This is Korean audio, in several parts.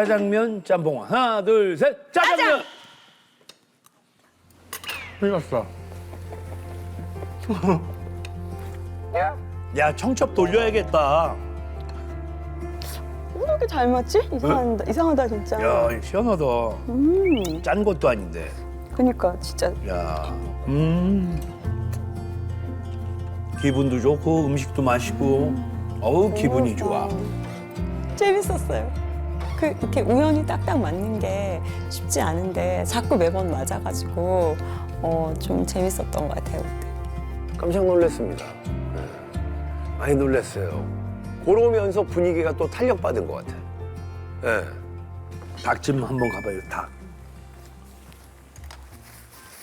짜장면, 짬뽕. 하나, 둘, 셋. 짜장면. 흘렸어. 야, 청첩 돌려야겠다. 왜 이렇게 잘 맞지? 이상하다, 이상하다 진짜. 야, 시원하다. 음, 짠 것도 아닌데. 그니까 진짜 야, 음. 기분도 좋고 음식도 맛있고. 어우, 기분이 좋아. 재밌었어요. 그 이렇게 우연히 딱딱 맞는 게 쉽지 않은데 자꾸 매번 맞아가지고 어, 좀 재밌었던 것 같아요 그때. 깜짝 놀랐습니다. 네. 많이 놀랐어요. 그러면서 분위기가 또 탄력받은 것 같아요. 네. 닭집 한번 가봐요, 닭.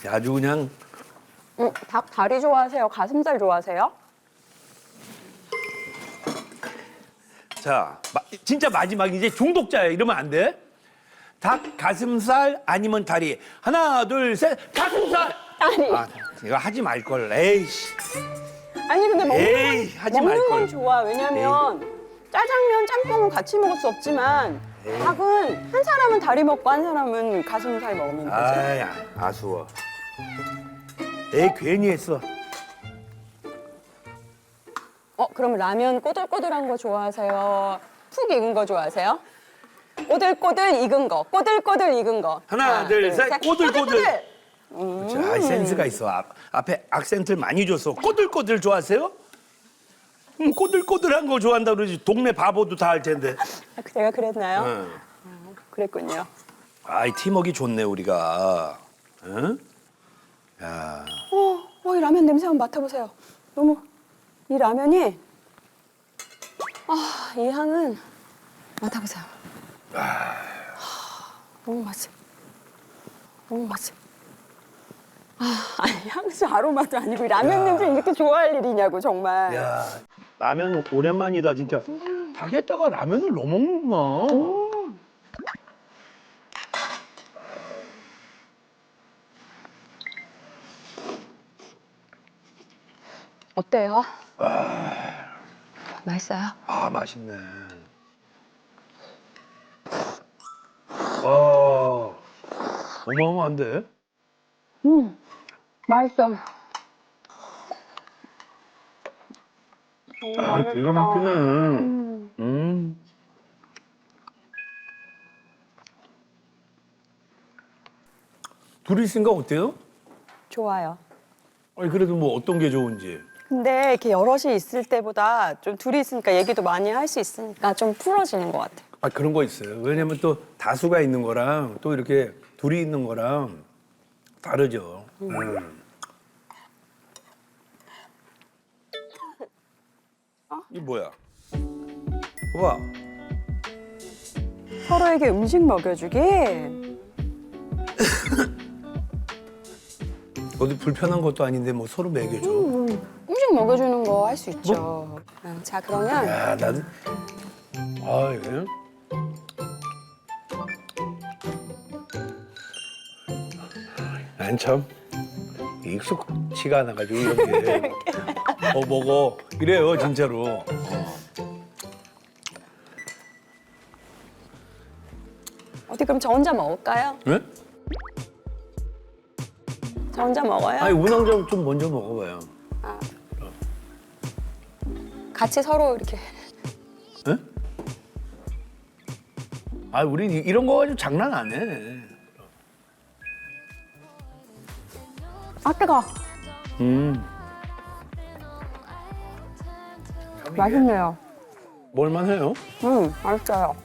야, 아주 그냥 음, 닭 다리 좋아하세요? 가슴살 좋아하세요? 자, 마- 진짜 마지막 이제 중독자야. 이러면 안 돼. 닭 가슴살 아니면 다리. 하나, 둘, 셋. 가슴살. 아니, 아, 이거 하지 말 걸. 에이씨. 아니 근데 먹는 에이, 건, 하지 먹는 말걸. 건 좋아. 왜냐면 짜장면, 짬뽕은 같이 먹을 수 없지만 닭은 한 사람은 다리 먹고 한 사람은 가슴살 먹으면 되죠. 아야, 아쉬워. 에이, 괜히 했어. 어, 그럼 라면 꼬들꼬들한 거 좋아하세요? 푹 익은 거 좋아하세요? 꼬들꼬들 익은 거, 꼬들꼬들 익은 거. 하나, 둘, 셋. 꼬들꼬들. 자, 음. 센스가 있어. 앞, 앞에 악센트를 많이 줬어. 꼬들꼬들 좋아하세요? 음, 꼬들꼬들한 거 좋아한다 그러지. 동네 바보도 다 알 텐데. 아, 제가 그랬나요? 응. 그랬군요. 아이, 팀워크 좋네, 우리가. 응? 야, 어, 어, 이 라면 냄새 한번 맡아보세요. 너무 이 라면이 아, 이 향은 맡아보세요. 하, 너무 맛있어. 너무 맛있어. 아, 아니 향수 아로마도 아니고 이 라면 냄새 이렇게 좋아할 일이냐고 정말. 야, 라면 오랜만이다, 진짜. 닭에다가 라면을 넣어 먹는구나. 어때요? 맛있어요? 아, 맛있네. 와, 어마어마한데? 음, 맛있어. 아, 기가 막히네. 음. 음. 둘이 있으니까 어때요? 좋아요. 아니, 그래도 뭐 어떤 게 좋은지. 근데 이렇게 여럿이 있을 때보다 좀 둘이 있으니까 얘기도 많이 할 수 있으니까 좀 풀어지는 것 같아요. 아, 그런 거 있어요. 왜냐면 또 다수가 있는 거랑 또 이렇게 둘이 있는 거랑 다르죠. 음. 이 뭐야? 봐봐. 서로에게 음식 먹여주기. 어디 불편한 것도 아닌데 뭐 서로 먹여줘. 음식 먹여주는 거 할 수 있죠. 음, 자 그러면 야, 나는 아 이게 난 참 익숙치가 않아가지고 이렇게 어 먹어 이래요 진짜로. 어. 어디 그럼 저 혼자 먹을까요? 네? 저 혼자 먹어요? 아니 운항점 좀 먼저 먹어봐요. 같이 서로 이렇게 네? 아 우리 이런 거 가지고 장난 안 해. 아 뜨거. 음. 맛있네요. 뭘만 해요? 음 맛있어요.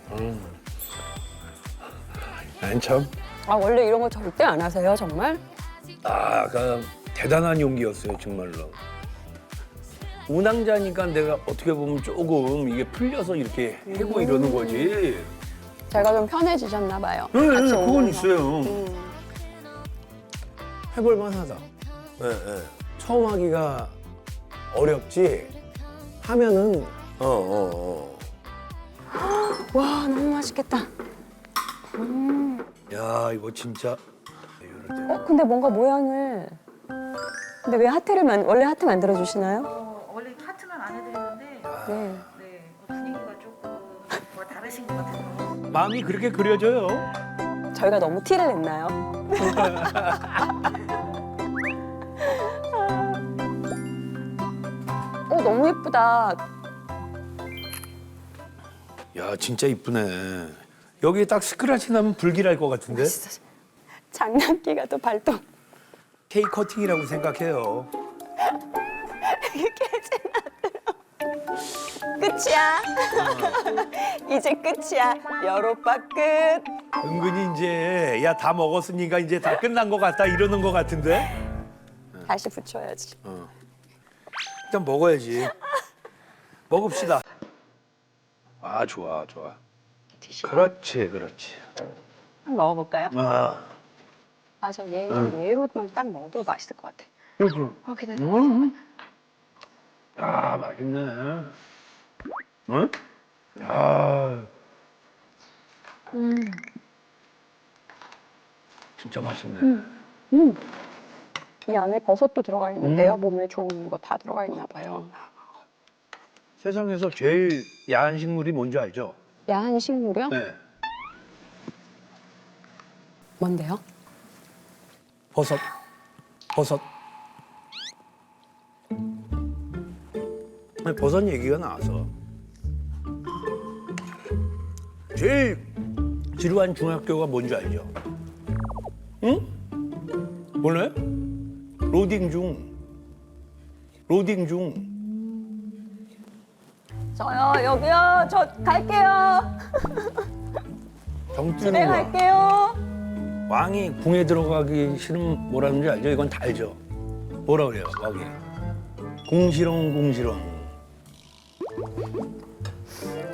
난 참 아 원래 이런 거 절대 안 하세요 정말? 아, 그 대단한 용기였어요, 정말로. 운항자니까 내가 어떻게 보면 조금 이게 풀려서 이렇게 해고 이러는 거지. 제가 좀 편해지셨나 봐요. 네, 네, 같이 그건 오면서. 있어요. 음. 해볼 만 하다. 네, 네. 처음 하기가 어렵지. 하면은 어, 어, 어. 와 너무 맛있겠다. 야 이거 진짜 이럴 때. 어 근데 뭔가 모양을 근데 왜 하트를 만 원래 하트 만들어 주시나요? 마음이 그렇게 그려져요. 저희가 너무 티를 냈나요? 어 너무 예쁘다. 야 진짜 이쁘네. 여기 딱 스크래치 나면 불길할 것 같은데? 진짜 장난기가 또 발동. K 커팅이라고 생각해요. 끝이야. 이제 끝이야. 여로빠 끝. 은근히 이제 야 다 먹었으니까 이제 다 끝난 것 같다 이러는 것 같은데? 다시 붙여야지. 일단 먹어야지. 먹읍시다. 아 좋아 좋아. 그렇지 그렇지. 한번 먹어볼까요? 아. 맞아, 얘 얘로만 딱 먹어도 맛있을 것 같아. 어, 기다려. 아 맛있네. 응? 아. 진짜 맛있네. 이 안에 버섯도 들어가 있는데요. 몸에 좋은 거 다 들어가 있나 봐요. 세상에서 제일 야한 식물이 뭔지 알죠? 야한 식물이요? 네. 뭔데요? 버섯. 버섯. 아니, 버섯 얘기가 나와서 제일 지루한 중학교가 뭔지 알죠? 응? 몰라요? 로딩 중. 로딩 중. 저요, 여기요. 저 갈게요. 정 집에 뜨는 거. 갈게요. 왕이 궁에 들어가기 싫으면 뭐라는지 알죠? 이건 다 알죠? 뭐라 그래요, 왕이? 궁시렁, 궁시렁.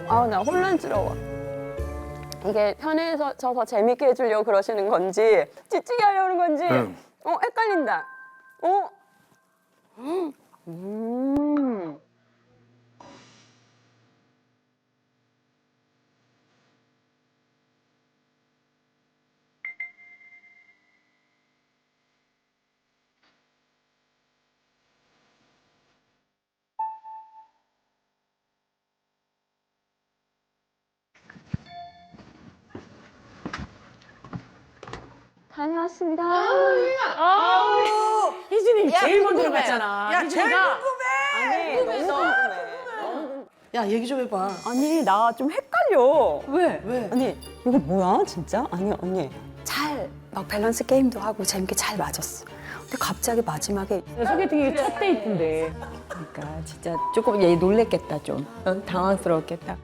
아, 나 혼란스러워. 이게 편해서 더 재밌게 해주려고 그러시는 건지, 지치게 하려는 건지, 응. 어, 헷갈린다. 어? 음. 다녀왔습니다. 희진이 제일 먼저 들어갔잖아. 야, 제일 아니, 너무 궁금해. 야, 얘기 좀 해봐. 아니, 나 좀 헷갈려. 왜? 왜? 아니 이거 뭐야 진짜? 아니 언니 잘 막 밸런스 게임도 하고 재밌게 잘 맞았어. 근데 갑자기 마지막에 소개팅이 첫 데이트인데. 그러니까 진짜 조금 얘 놀랬겠다 좀 어, 당황스러웠겠다.